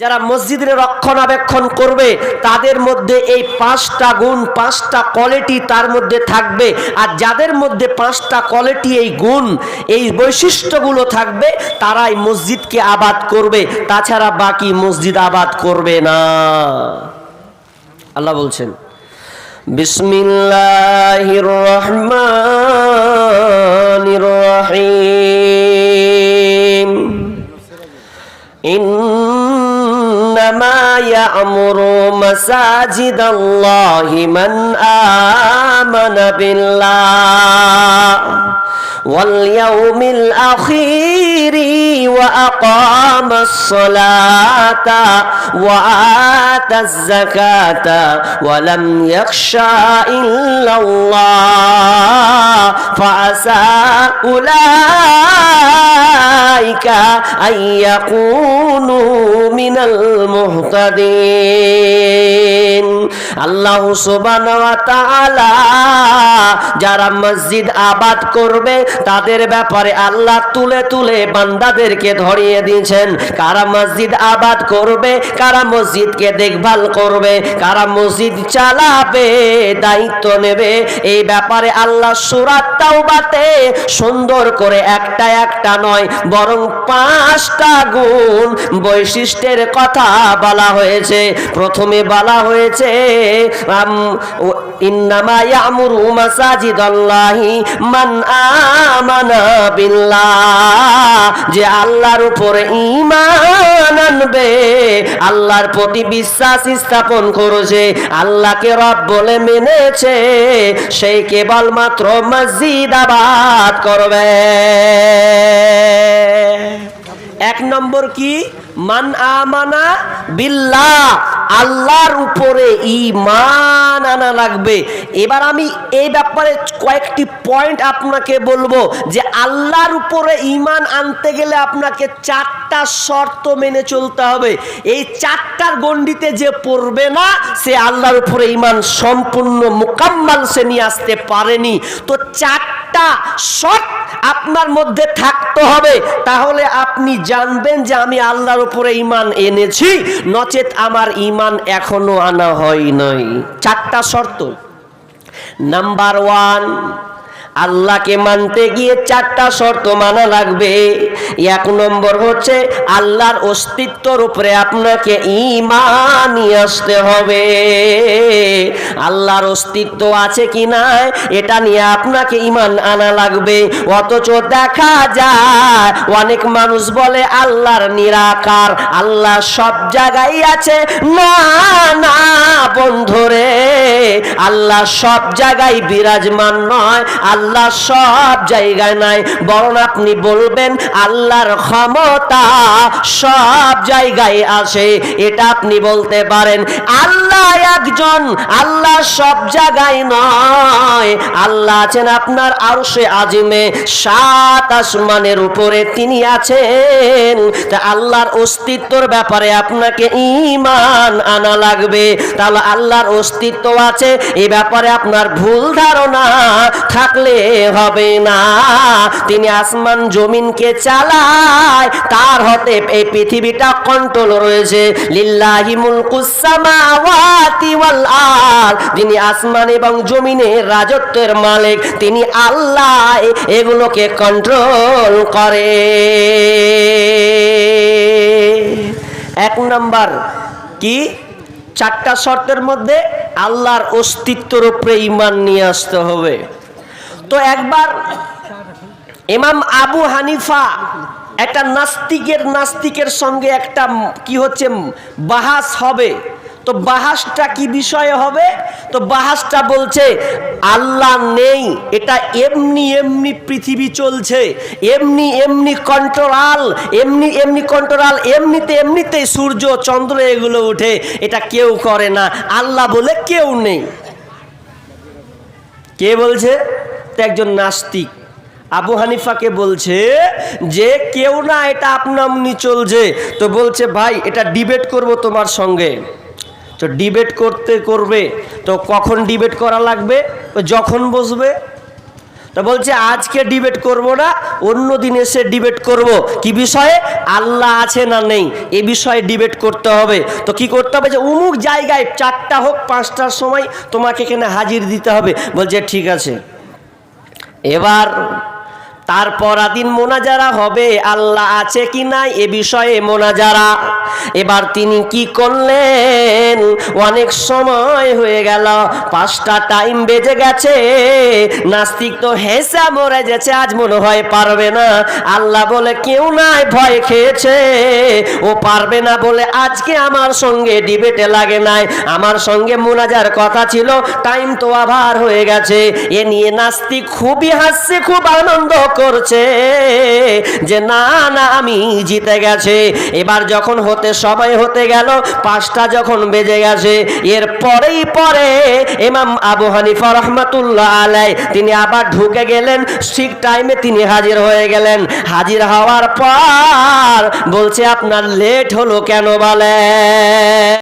যারা মসজিদের রক্ষণাবেক্ষণ করবে, তাদের মধ্যে এই পাঁচটা গুণ, পাঁচটা কোয়ালিটি তার মধ্যে থাকবে। আর যাদের মধ্যে পাঁচটা কোয়ালিটি এই গুণ, এই বৈশিষ্ট্যগুলো থাকবে, তারাই মসজিদকে আবাদ করবে। তাছাড়া বাকি মসজিদ আবাদ করবে না। আল্লাহ বলছেন, বিসমিল্লাহির রহমানির مساجد الله من آمن بالله واليوم الأخير وأقام الصلاة وآتى الزكاة ولم يخشى إلا الله فعسى أولئك আল্লাহ যারা মসজিদ আবাদ করবে, তাদের ব্যাপারে আল্লাহ তুলে তুলে বান্দাদেরকে ধরিয়ে দিয়েছেন। কারা মসজিদ আবাদ করবে, কারা মসজিদকে দেখভাল করবে, কারা মসজিদ চালাবে, দায়িত্ব নেবে, এই ব্যাপারে আল্লাহ সূরাত তাওবাতে সুন্দর করে একটা একটা নয়, বরং পাঁচটা গুণ বৈশিষ্ট্যের কথা বলা হয়েছে। প্রথমে বলা হয়েছে ইন্নামা ইয়ামুরু মাসাজিদাল্লাহি যে আল্লাহর উপরে ঈমান আনবে, আল্লাহর প্রতি বিশ্বাস স্থাপন করেছে, আল্লাহকে রব বলে মেনেছে, সেই কেবলমাত্র মসজিদ আবাদ করবে। এক নম্বর কি? মান আমানা বিল্লাহ। আল্লাহর উপরে ইমান আনা লাগবে। এবার আমি এই ব্যাপারে কয়েকটি পয়েন্ট আপনাকে বলব যে আল্লাহর উপরে ইমান আনতে গেলে আপনাকে চারটা শর্ত মেনে চলতে হবে। এই চারটার গণ্ডিতে যে পড়বে না, সে আল্লাহর উপরে ইমান সম্পূর্ণ মোকাম্মাল সে নিয়ে আসতে পারেনি। তো চারটা শর্ত আপনার মধ্যে থাকতে হবে। তাহলে আপনি জানবেন যে আমি আল্লাহর উপরে ইমান এনেছি, নচেত আমার ঈমান এখনও আনা হয় নাই। চারটা শর্ত। নাম্বার ওয়ান আল্লাহকে মানতে গিয়ে চারটা শর্ত মানা লাগবে। এক নম্বর হচ্ছে, আল্লাহর অস্তিত্বর উপরে আপনাকে নিয়ে আসতে হবে। আল্লাহর অস্তিত্ব আছে কি না এটা নিয়ে আপনাকে ঈমান আনা লাগবে। অথচ দেখা যায়, অনেক মানুষ বলে, আল্লাহর নিরাকার, আল্লাহ সব জায়গায় আছে। না না, বন্ধুরে, আল্লাহ সব জায়গায় বিরাজমান নয়, আল্লাহ সব জায়গায় নাই। বরং আপনি বলবেন, আল্লাহর ক্ষমতা সব জায়গায় আসে এটা আপনি বলতে পারেন, আল্লাহ একজন, আল্লাহ সব জায়গায় নয়। আল্লাহ আছেন আপনার আরশে আজিমে, সাত আসমানের উপরে তিনি আছেন। তা আল্লাহর অস্তিত্বর ব্যাপারে আপনাকে ঈমান আনা লাগবে। তাহলে আল্লাহর অস্তিত্ব আছে এই ব্যাপারে আপনার ভুল ধারণা থাকলে হবে না। তিনি আসমান জমিনকে চালায়, তার হতে এই পৃথিবীটা কন্ট্রোল রয়েছে। লিল্লাহি মুলকুস সামাওয়াতি ওয়াল আরদ। তিনি আসমান এবং জমিনের রাজত্বের মালিক। তিনি আল্লাহ এগুলোকে কন্ট্রোল করে। এক নাম্বার কি? চারটা শর্তের মধ্যে আল্লাহর অস্তিত্বের উপরে ইমান নিয়ে আসতে হবে। তো একবার ইমাম আবু হানিফা একটা নাস্তিকের নাস্তিকের সঙ্গে একটা কি হচ্ছে বাহাস হবে। তো বাহাসটা কি বিষয়ে হবে? তো বাহাসটা বলছে, আল্লাহ নেই, এটা এমনি এমনি পৃথিবী চলছে, এমনি এমনি কন্ট্রোল এমনি এমনি কন্ট্রোল এমনিতে এমনিতেই সূর্য, চন্দ্র এগুলো ওঠে, এটা কেউ করে না। আল্লাহ বলে কেউ নেই। কে বলছে? তো একজন নাস্তিক। আবু হানিফাকে বলছে যে, কেউ না, এটা আপনামনি চলছে তো বলছে, ভাই, এটা ডিবেট করব তোমার সঙ্গে। তো ডিবেট করতে করবে, তো কখন ডিবেট করা লাগবে? তো যখন বসবে। তো বলছে, আজকে ডিবেট করব না, অন্য দিন এসে ডিবেট করব। কি বিষয়ে? আল্লাহ আছে না নেই, এ বিষয়ে ডিবেট করতে হবে। তো কি করতে হবে? যে অমুক জায়গায় চারটা হোক, পাঁচটার সময় তোমাকে এখানে হাজির দিতে হবে। বলছে, ঠিক আছে। এবার তারপর দিন মোনাজারা হবে, আল্লাহ আছে কি নাই এ বিষয়ে মোনাজারা। এবার তিনি কি করলেন? অনেক সময় হয়ে গেল, পাঁচটা টাইম বেজে গেছে, নাস্তিক তো হেসা মরে গেছে আজ মনে হয় পারবে না। আল্লাহ বলে, কেউ নাই, ভয় খেয়েছে। ও পারবে না বলে আজকে আমার সঙ্গে ডিবেটে লাগে নাই। আমার সঙ্গে মোনাজার কথা ছিল, টাইম তো আবার হয়ে গেছে। এ নিয়ে নাস্তিক খুবই হাসছে, খুব আনন্দ করছে যে, না না, আমি জিতে গেছে। এবার যখন হতে সময় হতে গেল, পাঁচটা যখন বেজে গেছে, এর পরেই পরে এমাম আবু হানিফা রহমাতুল্লাহ আলাই তিনি আবার ঢুকে গেলেন, ঠিক টাইমে তিনি হাজির হয়ে গেলেন। হাজির হওয়ার পর বলছে, আপনার লেট হলো কেন বলেন